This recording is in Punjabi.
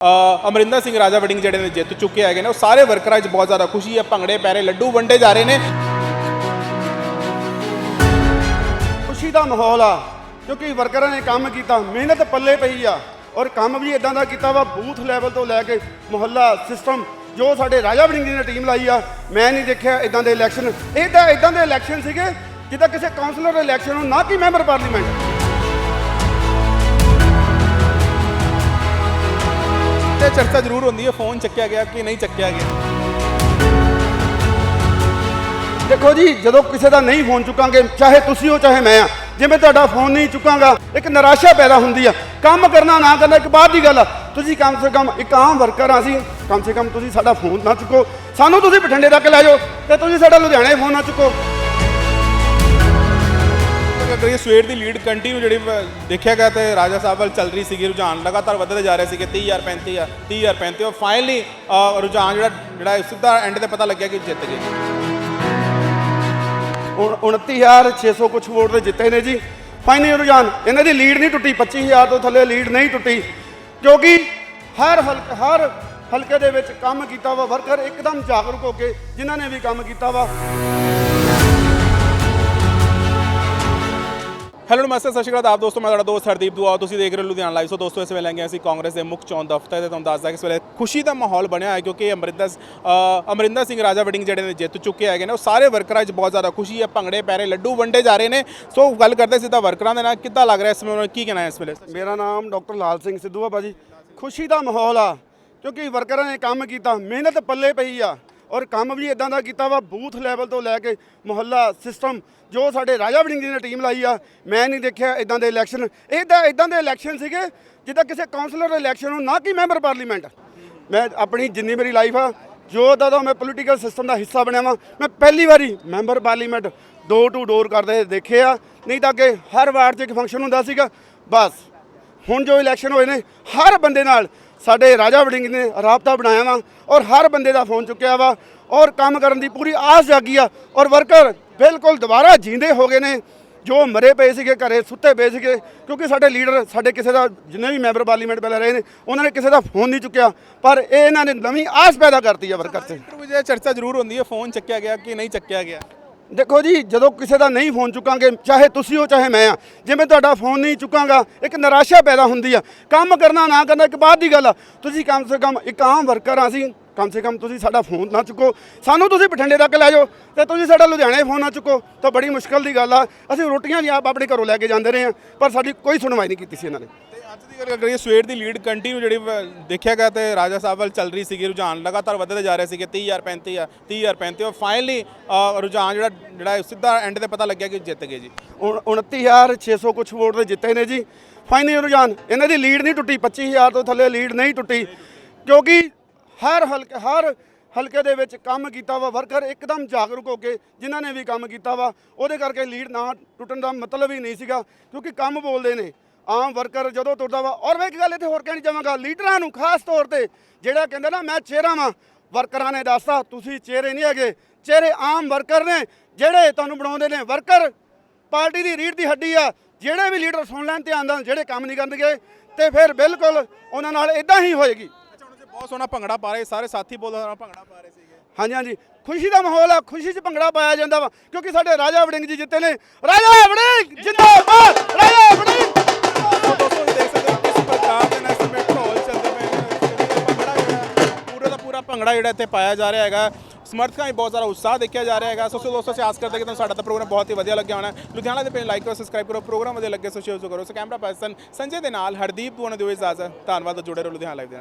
ਅਮਰਿੰਦਰ ਸਿੰਘ ਰਾਜਾ ਵੜਿੰਗ ਜਿਹੜੇ ਨੇ ਜਿੱਤ ਚੁੱਕੇ ਹੈਗੇ ਨੇ, ਉਹ ਸਾਰੇ ਵਰਕਰਾਂ 'ਚ ਬਹੁਤ ਜ਼ਿਆਦਾ ਖੁਸ਼ੀ ਹੈ, ਭੰਗੜੇ ਪੈਰੇ ਲੱਡੂ ਵੰਡੇ ਜਾ ਰਹੇ ਨੇ। ਖੁਸ਼ੀ ਦਾ ਮਾਹੌਲ ਆ, ਕਿਉਂਕਿ ਵਰਕਰਾਂ ਨੇ ਕੰਮ ਕੀਤਾ, ਮਿਹਨਤ ਪੱਲੇ ਪਈ ਆ, ਔਰ ਕੰਮ ਵੀ ਇਦਾਂ ਦਾ ਕੀਤਾ ਵਾ ਬੂਥ ਲੈਵਲ ਤੋਂ ਲੈ ਕੇ ਮੁਹੱਲਾ ਸਿਸਟਮ ਜੋ ਸਾਡੇ ਰਾਜਾ ਵੜਿੰਗ ਜੀ ਨੇ ਟੀਮ ਲਾਈ ਆ, ਮੈਂ ਨਹੀਂ ਦੇਖਿਆ ਇਦਾਂ ਦੇ ਇਲੈਕਸ਼ਨ ਇਹ ਤਾਂ ਇਦਾਂ ਦੇ ਇਲੈਕਸ਼ਨ ਸੀਗੇ, ਜਿੱਦਾਂ ਕਿਸੇ ਕਾਉਂਸਲਰ ਦੇ ਇਲੈਕਸ਼ਨ ਹੋ ਨਾ ਕਿ ਮੈਂਬਰ ਪਾਰਲੀਮੈਂਟ ਤੇ ਚਰਚਾ ਜ਼ਰੂਰ ਹੁੰਦੀ ਹੈ, ਫੋਨ ਚੱਕਿਆ ਗਿਆ ਕਿ ਨਹੀਂ ਚੱਕਿਆ ਗਿਆ? ਦੇਖੋ ਜੀ, ਜਦੋਂ ਕਿਸੇ ਦਾ ਨਹੀਂ ਫੋਨ ਚੁੱਕਾਂਗੇ, ਚਾਹੇ ਤੁਸੀਂ ਹੋ, ਚਾਹੇ ਮੈਂ ਆ ਜਿਵੇਂ ਤੁਹਾਡਾ ਫੋਨ ਨਹੀਂ ਚੁੱਕਾਂਗਾ, ਇੱਕ ਨਿਰਾਸ਼ਾ ਪੈਦਾ ਹੁੰਦੀ ਆ। ਕੰਮ ਕਰਨਾ ਨਾ ਕਰਨਾ ਇੱਕ ਬਾਅਦ ਦੀ ਗੱਲ ਆ। ਤੁਸੀਂ ਕਮ ਸੇ ਕਮ ਇੱਕ ਆਮ ਵਰਕਰ ਆ ਅਸੀਂ, ਕਮ ਸੇ ਕਮ ਤੁਸੀਂ ਸਾਡਾ ਫੋਨ ਨਾ ਚੁੱਕੋ। ਸਾਨੂੰ ਤੁਸੀਂ ਬਠਿੰਡੇ ਤੱਕ ਲੈ ਜਾਓ ਤੇ ਤੁਸੀਂ ਸਾਡਾ ਲੁਧਿਆਣੇ ਫੋਨ ਨਾ ਚੁੱਕੋ। ਅਗਰ ਸਵੇਰ ਦੀ ਲੀਡ ਕੰਟੀਨਿਊ ਜਿਹੜੀ ਦੇਖਿਆ ਗਿਆ ਤੇ ਰਾਜਾ ਸਾਹਿਬ ਵੱਲ ਚੱਲ ਰਹੀ ਸੀਗੀ, ਰੁਝਾਨ ਲਗਾਤਾਰ ਵਧਦੇ ਜਾ ਰਹੇ ਸੀਗੇ 30000 35000 30000 35 ਔਰ ਫਾਈਨਲੀ ਰੁਝਾਨ ਜਿਹੜਾ ਜਿਹੜਾ ਸਿੱਧਾ ਐਂਡ ਤੇ ਪਤਾ ਲੱਗਿਆ ਕਿ ਜਿੱਤ ਗਏ ਉਣ- 29600 ਕੁਝ ਵੋਟ ਦੇ ਜਿੱਤੇ ਨੇ ਜੀ। ਫਾਈਨਲੀ ਰੁਝਾਨ, ਇਹਨਾਂ ਦੀ ਲੀਡ ਨਹੀਂ ਟੁੱਟੀ 25000 ਤੋਂ ਥੱਲੇ ਲੀਡ ਨਹੀਂ ਟੁੱਟੀ। ਕਿਉਂਕਿ ਹਰ ਹਲਕੇ ਹਰ ਹਲਕੇ ਦੇ ਵਿੱਚ ਕੰਮ ਕੀਤਾ ਵਾ ਵਰਕਰ ਇੱਕਦਮ ਜਾਗਰੂਕ ਹੋ ਕੇ ਜਿਨ੍ਹਾਂ ਨੇ ਵੀ ਕੰਮ ਕੀਤਾ ਵਾ। ਹੈਲੋ ਨਮਸਤੇ, ਸਤਿ ਸ਼੍ਰੀ ਅਕਾਲ। ਆਪ ਦੋਸਤੋ, ਮੈਂ ਤੁਹਾਡਾ ਦੋਸਤ ਹਰਦੀਪ ਦੁਆ। ਤੁਸੀਂ ਦੇਖ ਰਹੇ ਹੋ ਲੁਧਿਆਣਾ ਲਾਈਵ ਸੋ ਦੋਸਤੋ, ਇਸ ਵੇਲੇ ਆਏ ਅਸੀਂ ਕਾਂਗਰਸ ਦੇ ਮੁੱਖ ਚੋਣ ਦਫ਼ਤਰ ਤੇ। ਤੁਹਾਨੂੰ ਦੱਸਦਾ ਕਿ ਇਸ ਵੇਲੇ ਖੁਸ਼ੀ ਦਾ ਮਾਹੌਲ ਬਣਿਆ ਹੈ ਕਿਉਂਕਿ ਅਮਰਿੰਦਰ ਅਮਰਿੰਦਰ ਸਿੰਘ ਰਾਜਾ ਵੜਿੰਗ ਜਿਹੜੇ ਨੇ ਜਿੱਤ ਚੁੱਕੇ ਹੈਗੇ ਨੇ। ਉਹ ਸਾਰੇ ਵਰਕਰਾਂ 'ਚ ਬਹੁਤ ਜ਼ਿਆਦਾ ਖੁਸ਼ੀ ਹੈ। ਭੰਗੜੇ ਪੈਰੇ ਲੱਡੂ ਵੰਡੇ ਜਾ ਰਹੇ ਨੇ। ਸੋ ਗੱਲ ਕਰਦੇ ਸਿੱਧਾ ਵਰਕਰਾਂ ਦੇ ਨਾਲ। ਕਿੱਦਾਂ ਲੱਗ ਰਿਹਾ ਇਸ ਵੇਲੇ ਉਹਨਾਂ ਕੀ ਕਹਿਣਾ ਹੈ ਇਸ ਵੇਲੇ? ਮੇਰਾ ਨਾਮ ਡਾਕਟਰ ਲਾਲ ਸਿੰਘ ਸਿੱਧੂ ਆ ਬਾਜੀ ਖੁਸ਼ੀ ਦਾ ਮਾਹੌਲ ਆ ਕਿਉਂਕਿ ਵਰਕਰਾਂ ਨੇ ਕੰਮ ਕੀਤਾ। ਮਿਹਨਤ ਪੱਲੇ ਪਈ ਆ। ਔਰ ਕੰਮ ਵੀ ਇਦਾਂ ਦਾ ਕੀਤਾ ਵਾ, ਬੂਥ ਲੈਵਲ ਤੋਂ ਲੈ ਕੇ ਮੁਹੱਲਾ ਸਿਸਟਮ ਜੋ ਸਾਡੇ ਰਾਜਾ ਵੜਿੰਗ ਜੀ ਨੇ ਟੀਮ ਲਾਈ ਆ, ਮੈਂ ਨਹੀਂ ਦੇਖਿਆ ਇਦਾਂ ਦੇ ਇਲੈਕਸ਼ਨ। ਇਹ ਤਾਂ ਇਦਾਂ ਦੇ ਇਲੈਕਸ਼ਨ ਸੀਗੇ ਜਿੱਦਾਂ ਕਿਸੇ ਕਾਉਂਸਲਰ ਦੇ ਇਲੈਕਸ਼ਨ ਹੋ ਨਾ ਕਿ ਮੈਂਬਰ ਪਾਰਲੀਮੈਂਟ ਮੈਂ ਆਪਣੀ ਜਿੰਨੀ ਮੇਰੀ ਲਾਈਫ ਆ, ਜੋ ਦਾ ਮੈਂ ਪੋਲੀਟੀਕਲ ਸਿਸਟਮ ਦਾ ਹਿੱਸਾ ਬਣਿਆ ਵਾਂ, ਮੈਂ ਪਹਿਲੀ ਵਾਰੀ member parliament door to door ਕਰਦੇ ਦੇਖੇ ਆ, ਨਹੀਂ ਤਾਂ ਅੱਗੇ ਹਰ ਵਾਰਡ 'ਚ ਇੱਕ ਫੰਕਸ਼ਨ ਹੁੰਦਾ ਸੀਗਾ, ਬਸ। ਹੁਣ ਜੋ ਇਲੈਕਸ਼ਨ ਹੋਏ ਨੇ, ਹਰ ਬੰਦੇ ਨਾਲ ਸਾਡੇ ਰਾਜਾ ਵੜਿੰਗ ਨੇ ਰਾਬਤਾ ਬਣਾਇਆ ਵਾ ਔਰ ਹਰ ਬੰਦੇ ਦਾ ਫੋਨ ਚੁੱਕਿਆ ਵਾ ਔਰ ਕੰਮ ਕਰਨ ਦੀ ਪੂਰੀ ਆਸ ਜਾਗੀ ਆ ਔਰ ਵਰਕਰ ਬਿਲਕੁਲ ਦੁਬਾਰਾ ਜੀਂਦੇ ਹੋ ਗਏ ਨੇ, ਜੋ ਮਰੇ ਪਏ ਸੀਗੇ, ਘਰੇ ਸੁੱਤੇ ਪਏ ਸੀਗੇ, ਕਿਉਂਕਿ ਸਾਡੇ ਲੀਡਰ, ਸਾਡੇ ਕਿਸੇ ਦਾ ਜਿੰਨੇ ਵੀ ਮੈਂਬਰ ਪਾਰਲੀਮੈਂਟ ਪਹਿਲਾਂ ਰਹੇ ਨੇ, ਉਹਨਾਂ ਨੇ ਕਿਸੇ ਦਾ ਫੋਨ ਨਹੀਂ ਚੁੱਕਿਆ, ਪਰ ਇਹ ਇਹਨਾਂ ਨੇ ਨਵੀਂ ਆਸ ਪੈਦਾ ਕਰਤੀ ਆ ਵਰਕਰ 'ਤੇ। ਇੰਟਰਵਿਊ 'ਚ ਚਰਚਾ ਜ਼ਰੂਰ ਹੁੰਦੀ ਹੈ, ਫੋਨ ਚੱਕਿਆ ਗਿਆ ਕਿ ਨਹੀਂ ਚੱਕਿਆ ਗਿਆ? ਦੇਖੋ ਜੀ, ਜਦੋਂ ਕਿਸੇ ਦਾ ਨਹੀਂ ਫੋਨ ਚੁੱਕਾਂਗੇ, ਚਾਹੇ ਤੁਸੀਂ ਹੋ, ਚਾਹੇ ਮੈਂ ਆ ਜਿਵੇਂ ਤੁਹਾਡਾ ਫੋਨ ਨਹੀਂ ਚੁੱਕਾਂਗਾ, ਇੱਕ ਨਿਰਾਸ਼ਾ ਪੈਦਾ ਹੁੰਦੀ ਆ। ਕੰਮ ਕਰਨਾ ਨਾ ਕਰਨਾ ਇੱਕ ਬਾਅਦ ਦੀ ਗੱਲ ਆ। ਤੁਸੀਂ ਕਮ ਸੇ ਕਮ ਇੱਕ ਆਮ ਵਰਕਰ ਆ, ਅਸੀਂ ਕਮ ਸੇ ਕਮ ਤੁਸੀਂ ਸਾਡਾ ਫੋਨ ਨਾ ਚੁੱਕੋ। ਸਾਨੂੰ ਤੁਸੀਂ ਬਠਿੰਡੇ ਤੱਕ ਲੈ ਜਾਓ ਤੇ ਤੁਸੀਂ ਸਾਡਾ ਲੁਧਿਆਣੇ ਫੋਨ ਨਾ ਚੁੱਕੋ। ਤਾਂ ਬੜੀ ਮੁਸ਼ਕਲ ਦੀ ਗੱਲ ਆ। ਅਸੀਂ ਰੋਟੀਆਂ ਵੀ ਆਪ ਆਪਣੇ ਘਰੋਂ ਲੈ ਕੇ ਜਾਂਦੇ ਰਹੇ ਆ ਪਰ ਸਾਡੀ ਕੋਈ ਸੁਣਵਾਈ ਨਹੀਂ ਕੀਤੀ ਸੀ ਇਹਨਾਂ ਨੇ। ਤੇ ਅੱਜ ਦੀ ਗੱਲ ਕਰੀਏ ਸਵੇਰ ਦੀ ਲੀਡ ਕੰਟੀਨਿਊ ਜਿਹੜੀ ਦੇਖਿਆ ਗਿਆ ਤੇ ਰਾਜਾ ਸਾਹਿਬ ਵੱਲ ਚੱਲ ਰਹੀ ਸੀਗੀ ਰੁਝਾਨ ਲਗਾਤਾਰ ਵਧਦੇ ਜਾ ਰਹੇ ਸੀਗੇ 30000 35000 30000 35 ਔਰ ਫਾਈਨਲੀ ਰੁਝਾਨ ਜਿਹੜਾ ਜਿਹੜਾ ਸਿੱਧਾ ਐਂਡ ਤੇ ਪਤਾ ਲੱਗਿਆ ਕਿ ਜਿੱਤ ਗਏ ਜੀ। ਉਣ- 29600 ਕੁਝ ਵੋਟ ਦੇ ਜਿੱਤੇ ਨੇ ਜੀ। ਫਾਈਨਲ ਰੁਝਾਨ ਇਹਨਾਂ ਦੀ ਲੀਡ ਨਹੀਂ ਟੁੱਟੀ 25000 ਤੋਂ ਥੱਲੇ ਲੀਡ ਨਹੀਂ ਟੁੱਟੀ। ਕਿਉਂਕਿ ਹਰ ਹਲਕੇ ਹਰ ਹਲਕੇ ਦੇ ਵਿੱਚ ਕੰਮ ਕੀਤਾ ਵਾ, ਵਰਕਰ ਇੱਕਦਮ ਜਾਗਰੂਕ ਹੋ ਕੇ ਜਿਨ੍ਹਾਂ ਨੇ ਵੀ ਕੰਮ ਕੀਤਾ ਵਾ, ਉਹਦੇ ਕਰਕੇ ਲੀਡ ਨਾ ਟੁੱਟਣ ਦਾ ਮਤਲਬ ਹੀ ਨਹੀਂ ਸੀਗਾ, ਕਿਉਂਕਿ ਕੰਮ ਬੋਲਦੇ ਨੇ। ਆਮ ਵਰਕਰ ਜਦੋਂ ਤੁਰਦਾ ਵਾ, ਔਰ ਮੈਂ ਇੱਕ ਗੱਲ ਇੱਥੇ ਹੋਰ ਕਹਿਣੀ ਚਾਹਾਂਗਾ, ਲੀਡਰਾਂ ਨੂੰ ਖਾਸ ਤੌਰ ਤੇ ਜਿਹੜਾ ਕਹਿੰਦੇ ਨਾ, ਮੈਂ ਚਿਹਰਾ ਵਾਂ, ਵਰਕਰਾਂ ਨੇ ਦੱਸਤਾ, ਤੁਸੀਂ ਚਿਹਰੇ ਨਹੀਂ ਹੈਗੇ ਚਿਹਰੇ ਆਮ ਵਰਕਰ ਨੇ, ਜਿਹੜੇ ਤੁਹਾਨੂੰ ਬਣਾਉਂਦੇ ਨੇ। ਵਰਕਰ ਪਾਰਟੀ ਦੀ ਰੀੜ ਦੀ ਹੱਡੀ ਆ, ਜਿਹੜੇ ਵੀ ਲੀਡਰ ਸੁਣ ਲੈਣ, ਧਿਆਨ ਨਾਲ ਜਿਹੜੇ ਕੰਮ ਨਹੀਂ ਕਰਨਗੇ, ਤੇ ਫਿਰ ਬਿਲਕੁਲ ਉਹਨਾਂ ਨਾਲ ਇਦਾਂ ਹੀ ਹੋਏਗੀ। ਬਹੁਤ ਸੋਹਣਾ ਭੰਗੜਾ ਪਾ ਰਹੇ ਸਾਰੇ ਸਾਥੀ ਬੋਲ ਰਹੇ ਭੰਗੜਾ ਪਾ ਰਹੇ ਸੀਗੇ। ਹਾਂਜੀ ਹਾਂਜੀ। ਖੁਸ਼ੀ ਦਾ ਮਾਹੌਲ ਆ ਖੁਸ਼ੀ 'ਚ ਭੰਗੜਾ ਪਾਇਆ ਜਾਂਦਾ ਵਾ ਕਿਉਂਕਿ ਸਾਡੇ ਰਾਜਾ ਵੜਿੰਗ ਜੀ ਜਿੱਤੇ ਨੇ। ਰਾਜਾ ਵੜਿੰਗ ਜਿੰਦਾਬਾਦ! ਰਾਜਾ ਵੜਿੰਗ! ਸੋ ਦੋਸਤੋ ਤੁਸੀਂ ਦੇਖ ਸਕਦੇ ਹੋ ਕਿਸ ਪ੍ਰਕਾਰ ਦੇ ਨਾਲ ਇਸ ਸਮੇਂ ਢੋਲ ਚੱਲਦੇ ਪਏ ਨੇ। ਭੰਗੜਾ ਜਿਹੜਾ ਪੂਰਾ ਦਾ ਪੂਰਾ ਭੰਗੜਾ ਜਿਹੜਾ ਇੱਥੇ ਪਾਇਆ ਜਾ ਰਿਹਾ ਹੈਗਾ। ਸਮਰਥਕਾਂ ਵੀ ਬਹੁਤ ਸਾਰਾ ਉਤਸ਼ਾਹ ਦੇਖਿਆ ਜਾ ਰਿਹਾ ਹੈਗਾ। ਸੋ ਸੋ ਦੋਸਤੋ ਅਸੀਂ ਆਸ ਕਰਦੇ ਕਿ ਤੁਹਾਨੂੰ ਸਾਡਾ ਤਾਂ ਪ੍ਰੋਗਰਾਮ ਬਹੁਤ ਹੀ ਵਧੀਆ ਲੱਗਿਆ ਹੋਣਾ। ਲੁਧਿਆਣਾ ਦੇ ਪੇਜ ਲਾਈਕ ਕਰੋ ਸਬਸਕ੍ਰਾਈਬ ਕਰੋ। ਪ੍ਰੋਗਰਾਮ ਵਧੀਆ ਲੱਗੇ ਸੋ ਸ਼ੇਅਰ ਕਰੋ। ਸੋ ਕੈਮਰਾ ਪਰਸਨ ਸੰਜੇ ਦੇ ਨਾਲ ਹਰਦੀਪ ਪੂਰਨ ਦਿਓ ਇਜਾਜ਼ਤ ਧੰਨਵਾਦ ਜੁੜੇ ਰਹੋ ਲੁਧਿਆਣਾ ਲਾਈਵ ਦੇ ਨਾਲ।